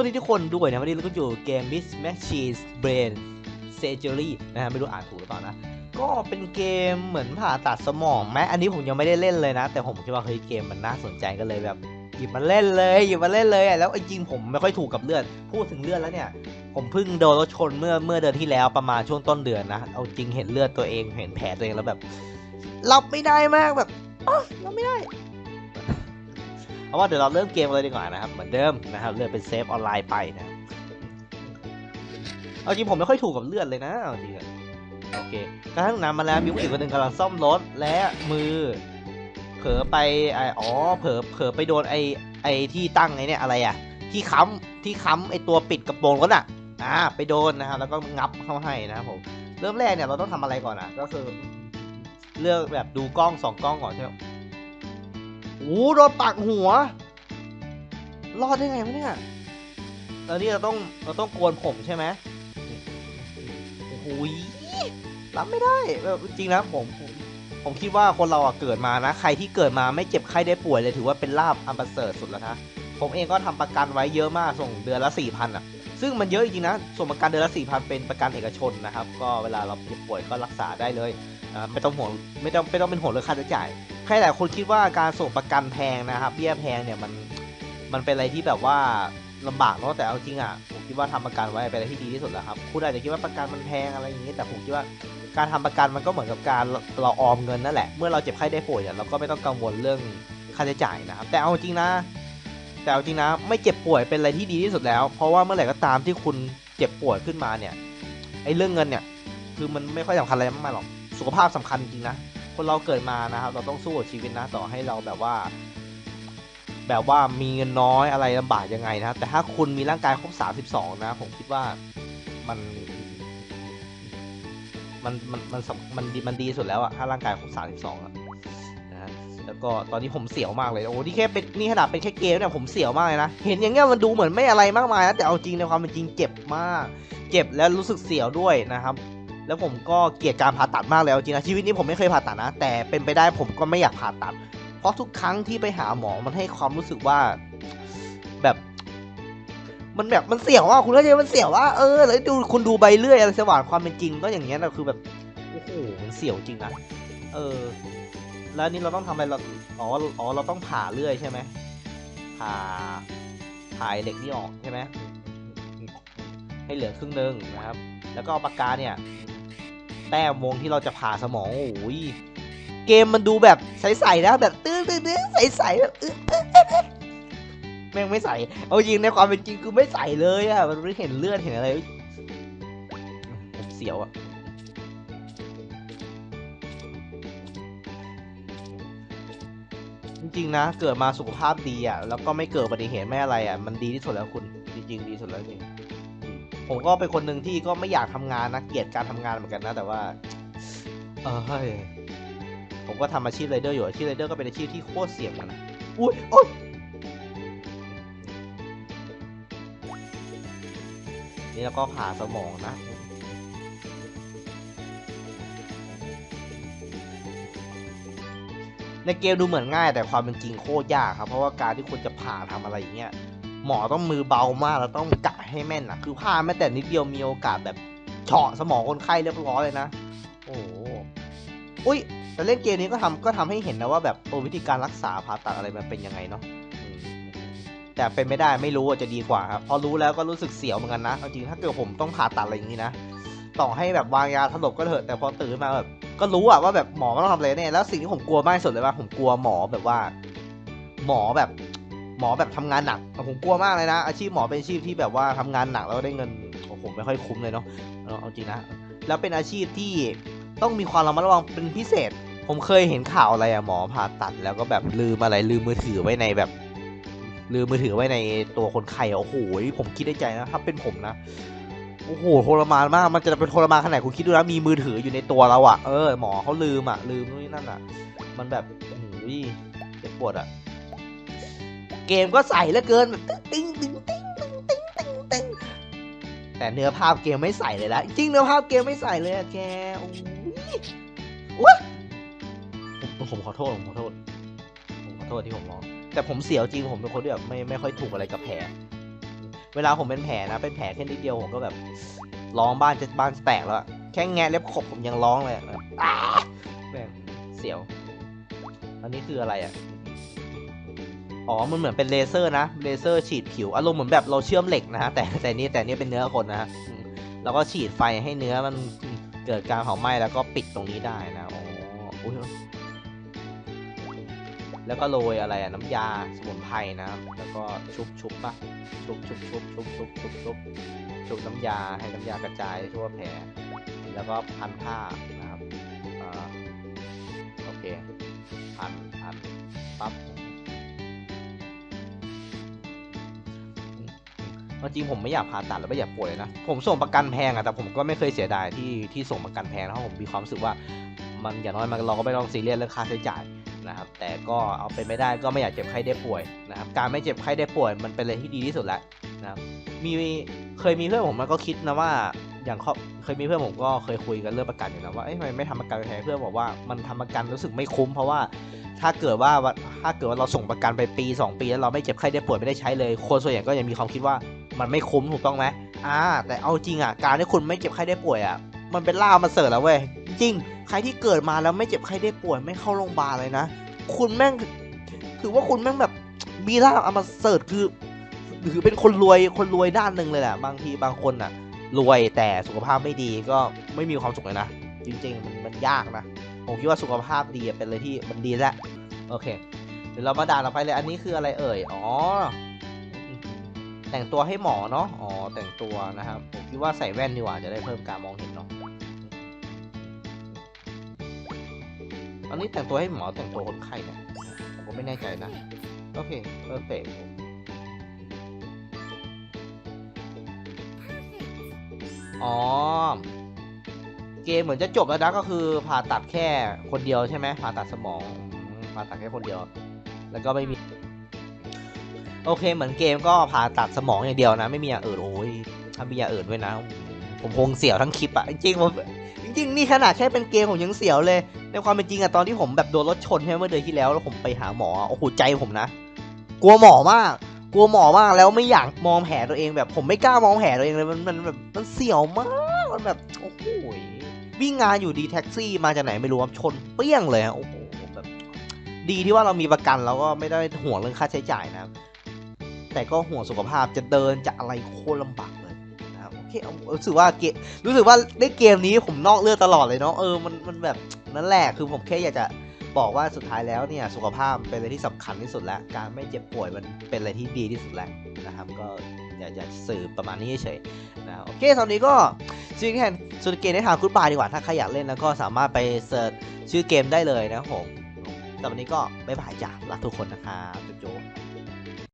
วัสดีทุกคนด้วยนะวันนี้เราก็อยู่เกม Miss Machines Brain Surgery นะฮะไม่รู้อ่านถูกหรือเปล่านะ ก็เป็นเกมเหมือนผ่าตัดสมองไหมอันนี้ผมยังไม่ได้เล่นเลยนะ แต่ผมคิดว่าเฮ้ยเกมมันน่าสนใจก็เลยแบบหยิบมาเล่นเลยหยิบมาเล่นเลยอะแล้วจริงผมไม่ค่อยถูกกับเลือดพูดถึงเลือดแล้วเนี่ยผมเพิ่งโดนรถชนเมื่อเมื่อเดือนที่แล้วประมาณช่วงต้นเดือนนะเอาจริงเห็นเลือดตัวเองเห็นแผลตัวเองแล้วแบบรับไม่ได้มากแบบอ๊ะรับไม่ได้ เอาว่าเดี๋ยวเราเริ่มเกมเลยดีกว่านะครับ เหมือนเดิมนะครับเลือกเป็นเซฟออนไลน์ไปนะเอาจริงผมไม่ค่อยถูกกับเลือดเลยนะเอาจริงอะโอเคกระทั่งนั้นมาแล้วมีผู้หญิงคนหนึ่งกำลังซ่อมรถและมือ เผลอไปอ๋อเผลอเผลอไปโดนไอไอที่ตั้งไอเนี่ยอะไรอะที่ค้ำที่ค้ำไอตัวปิดกระโปรงรถอะอ่าไปโดนนะครับแล้วก็งับเข้าให้นะครับผมเริ่มแรกเนี่ยเราต้องทำอะไรก่อนอะก็คือ เลือกแบบดูกล้องสองกล้องก่อนใช่ไหม โอ้โดนปักหัว รอดได้ไงวะเนี่ยแล้วนี่เราต้องเราต้องกวนผมใช่ไหมโอ้โหยรับไม่ได้แบบจริงนะผมผมผมคิดว่าคนเราอะเกิดมานะ ใครที่เกิดมาไม่เจ็บไข้ได้ป่วยเลยถือว่าเป็นลาบอันประเสริฐสุดแล้วนะผมเองก็ทำประกันไว้เยอะมากส่งเดือนละสี่พันอะ ซึ่งมันเยอะจริงนะ ส่วนประกันเดือนละสี่พันเป็นประกันเอกชนนะครับ ก็เวลาเราเจ็บป่วยก็รักษาได้เลย ไม่ต้องห่วงไม่ต้องไม่ต้องเป็นห่วงเรื่องค่าใช้จ่าย ใครหลายคนคิดว่าการส่งประกันแพงนะครับเบี้ยแพงเนี่ยมันมันเป็นอะไรที่แบบว่าลำบากเนาะแต่เอาจริงอะผมคิดว่าทำประกันไว้เป็นอะไรที่ดีที่สุดแล้วครับคุณอาจจะคิดว่าประกันมันแพงอะไรอย่างนี้แต่ผมคิดว่าการทำประกันมันก็เหมือนกับการเราออมเงินนั่นแหละเมื่อเราเจ็บไข้ได้ป่วยเนี่ยเราก็ไม่ต้องกังวลเรื่องค่าใช้จ่ายนะครับ แต่เอาจริงนะ แต่เอาจริงนะ ไม่เจ็บป่วยเป็นอะไรที่ดีที่สุดแล้ว เพราะว่าเมื่อไหร่ก็ตามที่คุณเจ็บป่วยขึ้นมาเนี่ยไอ้เรื่องเงินเนี่ยคือมันไม่ค่อยสำคัญอะไรมากหรอกสุขภาพสำคัญจริงนะ คนเราเกิดมานะครับ เราต้องสู้กับชีวิตนะต่อให้เราแบบว่า แบบว่ามีเงินน้อยอะไรลำบากยังไงนะแต่ถ้าคุณมีร่างกายครบ32 นะ ผมคิดว่ามันมันมันมันมันดีมันดีสุดแล้วอะถ้าร่างกายครบ32อะนะฮะแล้วก็ตอนนี้ผมเสียวมากเลยโอ้นี่แค่เป็นนี่ขนาดเป็นแค่เกมเนี่ยผมเสียวมากเลยนะเห็นอย่างเงี้ยมันดูเหมือนไม่อะไรมากมายนะแต่เอาจริงในความเป็นจริงเจ็บมาก เจ็บแล้วรู้สึกเสียวด้วยนะครับ แล้วผมก็เกลียดการผ่าตัดมากเลยเอาจริงนะชีวิตนี้ผมไม่เคยผ่าตัดนะ แต่เป็นไปได้ผมก็ไม่อยากผ่าตัด เพราะทุกครั้งที่ไปหาหมอมันให้ความรู้สึกว่า แบบ มันแบบมันเสียวอะคุณเข้าใจมันเสียวว่าเออแล้วดูคุณดูใบเลื่อยอะไรสว่างความเป็นจริง ก็อย่างเงี้ยนะคือแบบโอ้โหมันเสียวจริงนะเออ แล้วนี่เราต้องทำอะไรเราอ๋ออ๋อเราต้องผ่าเลื่อยใช่ไหมผ่าผ่าเหล็กนี่ออกใช่ไหมให้เหลือครึ่งหนึงนะครับ แล้วก็เอาปากกาเนี่ย แต้มวงที่เราจะผ่าสมองโอ้ยเกมมันดูแบบใสๆนะแบบตื้อตื้อตื้อใสๆแบบแม่งไม่ใสเอาจริงในความเป็นจริงคือไม่ใสเลยอะมันไม่เห็นเลือดเห็นอะไรเสียวอะจริงๆนะ เกิดมาสุขภาพดีอะแล้วก็ไม่เกิดอุบัติเหตุไม่อะไรอะมันดีที่สุดแล้วคุณ จริงๆ ดีที่สุดแล้วจริง ผมก็เป็นคนหนึ่งที่ก็ไม่อยากทำงานนะเกลียดการทำงานเหมือนกันนะ แต่ว่า เออผมก็ทำอาชีพไรเดอร์อยู่อาชีพไรเดอร์ก็เป็นอาชีพที่โคตรเสี่ยงนะอุ้ยโอ๊ยนี่แล้วก็ผ่าสมองนะในเกมดูเหมือนง่ายแต่ความเป็นจริงโคตรยากครับ เพราะว่าการที่คุณจะผ่าทำอะไรอย่างเงี้ยหมอต้องมือเบามากแล้วต้องก ให้แม่นอะคือพลาดแม้แต่นิดเดียวมีโอกาสแบบเฉาะสมองคนไข้เรียบร้อยเลยนะ โอ้โหอุ้ยแต่เล่นเกมนี้ก็ทำก็ทำให้เห็นนะว่าแบบโอ้วิธีการรักษาผ่าตัดอะไรมันเป็นยังไงเนาะแต่เป็นไม่ได้ไม่รู้จะดีกว่าครับพอรู้แล้วก็รู้สึกเสียวเหมือนกันนะจริงถ้าเกิดผมต้องผ่าตัดอะไรอย่างนี้นะต่อให้แบบวางยาสลบก็เถอะแต่พอตื่นมาแบบ ก็รู้อะว่าแบบหมอมันต้องทำอะไรเนี่ยแล้วสิ่งที่ผมกลัวมากสุดเลยว่าผมกลัวหมอแบบว่า หมอแบบ หมอแบบทำงานหนักผมกลัวมากเลยนะ อาชีพหมอเป็นอาชีพที่แบบว่าทำงานหนักแล้วได้เงินโอ้โหไม่ค่อยคุ้มเลยเนาะเอาจริงนะแล้วเป็นอาชีพที่ต้องมีความระมัดระวังเป็นพิเศษ ผมเคยเห็นข่าวอะไรอะหมอผ่าตัดแล้วก็แบบลืมอะไรลืมมือถือไว้ในแบบ ลืมมือถือไว้ในตัวคนไข้โอ้โหผมคิดในใจนะถ้าเป็นผมนะโอ้โหทรมานมาก มันจะเป็นทรมานขนาดคุณคิดดูนะมีมือถืออยู่ในตัวเราอะเออหมอเขาลืมอะลืมนู่นนี่นั่นอะมันแบบโอ้โหเจ็บปวดอะ เกมก็ใส่เหลือเกินแบบติ้งติ้งติ้งติ้งติ้งติ้งติ้งแต่เนื้อภาพเกมไม่ใส่เลยละจริงเนื้อภาพเกมไม่ใส่เลยอะแกโอ้ยอุ๊ยผมขอโทษผมขอโทษผมขอโทษที่ผมร้องแต่ผมเสียวจริงผมเป็นคนที่แบบไม่ไม่ค่อยถูกอะไรกับแผลเวลาผมเป็นแผลนะเป็นแผลแค่นิดเดียวผมก็แบบร้องบ้านจะบ้านจะแตกแล้วแค่แงะเล็บขบผมยังร้องเลยแบบอ้าแม่งเสียว อันนี้คืออะไรอะ อ๋อ มันเหมือนเป็นเลเซอร์นะ เลเซอร์ฉีดผิว อารมณ์เหมือนแบบเราเชื่อมเหล็กนะฮะ แต่แต่นี่แต่นี่เป็นเนื้อคนนะฮะ แล้วก็ฉีดไฟให้เนื้อมันเกิดการเผาไหม้แล้วก็ปิดตรงนี้ได้นะ อ๋ออุ๊ยแล้วก็โรยอะไรอะน้ำยาสมุนไพรนะ แล้วก็ชุบชุบปะชุบชุบชุบชุบชุบชุบชุบชุบน้ำยาให้น้ำยากระจายทั่วแผลแล้วก็พันผ้านะครับอ่าโอเค จริงผมไม่อยากผ่าตัดแล้วไม่อยากป่วยนะ ผมส่งประกันแพงอะแต่ผมก็ไม่เคยเสียดายที่ที่ส่งประกันแพงเพราะผมมีความรู้สึกว่า มันอย่างน้อยมันเราก็ไม่ต้องซีเรียสเรื่องค่าใช้จ่ายนะครับ แต่ก็เอาเป็นไม่ได้ก็ไม่อยากเจ็บไข้ได้ป่วยนะครับ การไม่เจ็บไข้ได้ป่วยมันเป็นอะไรที่ดีที่สุดแล้วนะครับมีเคยมีเพื่อนผมมันก็คิดนะว่าอย่างเขาเคยมีเพื่อนผมก็เคยคุยกันเรื่องประกันอยู่นะว่าเอ้ยทำไมไม่ทำประกันแทนเพื่อนบอกว่ามันทำประกันรู้สึกไม่คุ้มเพราะว่าถ้าเกิดว่าถ้าเกิดว่าเราส่งประกันไปปี 2 ปีแล้วเราไม่เจ็บไข้ได้ป่วยไม่ได้ใช้เลยคนส่วนใหญ่ก็ยังมีความคิดว่า มันไม่คุ้มถูกต้องไหมอ่า แต่เอาจริงอะ การที่คุณไม่เจ็บไข้ได้ป่วยอะ มันเป็นล่ามาเสิร์ฟแล้วเว้ย จริง ใครที่เกิดมาแล้วไม่เจ็บไข้ได้ป่วย ไม่เข้าโรงพยาบาลเลยนะ คุณแม่ง ถือว่าคุณแม่งแบบมีลาเอามาเสิร์ชคือถือเป็นคนรวยคนรวยด้านหนึ่งเลยแหละ บางทีบางคนอะ รวยแต่สุขภาพไม่ดีก็ไม่มีความสุขเลยนะ จริง ๆ มันมันยากนะ ผมคิดว่าสุขภาพดีเป็นเลยที่มันดีแล้ว โอเค เดี๋ยวเรามาด่าเราไปเลย อันนี้คืออะไรเอ่ย อ๋อ แต่งตัวให้หมอเนาะ อ๋อ แต่งตัวนะครับ ผมคิดว่าใส่แว่นดีกว่าจะได้เพิ่มการมองเห็นเนาะอันนี้แต่งตัวให้หมอแต่งตัวคนไข้เนี่ยผมไม่แน่ใจนะ โอเคเพอร์เฟกอ๋อ เกมเหมือนจะจบแล้วนะก็คือผ่าตัดแค่คนเดียวใช่ไหมผ่าตัดสมองผ่าตัดแค่คนเดียว แล้วก็ไม่มี โอเคเหมือนเกมก็ผ่าตัดสมองอย่างเดียวนะ ไม่มีอย่างอื่นโอ้ยถ้ามีอย่างอื่นด้วยนะ ผมคงเสียวทั้งคลิปอะจริงผมจริงนี่ขนาดแค่เป็นเกมผมยังเสียวเลย ในความเป็นจริงอะตอนที่ผมแบบโดนรถชนใช่ไหมเมื่อเดือนที่แล้วแล้วผมไปหาหมอโอ้โหใจผมนะ กลัวหมอมาก กลัวหมอมากแล้วไม่อยากมองแผลตัวเองแบบผมไม่กล้ามองแผลตัวเองเลยมันมันแบบมันเสียวมากมันแบบโอ้โหวิ่งงานอยู่ดีแท็กซี่มาจากไหนไม่รู้ครับชนเปี้ยงเลยฮะโอ้โหแบบดีที่ว่าเรามีประกันแล้วก็ไม่ได้ห่วงเรื่องค่าใช้จ่ายนะ แต่ก็ห่วงสุขภาพจะเดินจะอะไรโคตรลำบากเลยนะครับโอเครู้สึกว่าเกมรู้สึกว่าในเกมนี้ผมนอกเรื่องตลอดเลยเนาะเออมันมันแบบนั่นแหละคือผมแค่อยากจะบอกว่าสุดท้ายแล้วเนี่ยสุขภาพเป็นอะไรที่สำคัญที่สุดแล้ว การไม่เจ็บป่วยมันเป็นอะไรที่ดีที่สุดแล้วนะครับก็อยากจะสื่อประมาณนี้เฉยนะโอเคตอนนี้ก็ชื่อแค่สุดเกมได้ทางคุณบายดีกว่าถ้าใครอยากเล่นแล้วก็สามารถไปเสิร์ชชื่อเกมได้เลยนะผมแต่วันนี้ก็บ๊ายบายจ้ะรักทุกคนนะครับจุ๊บ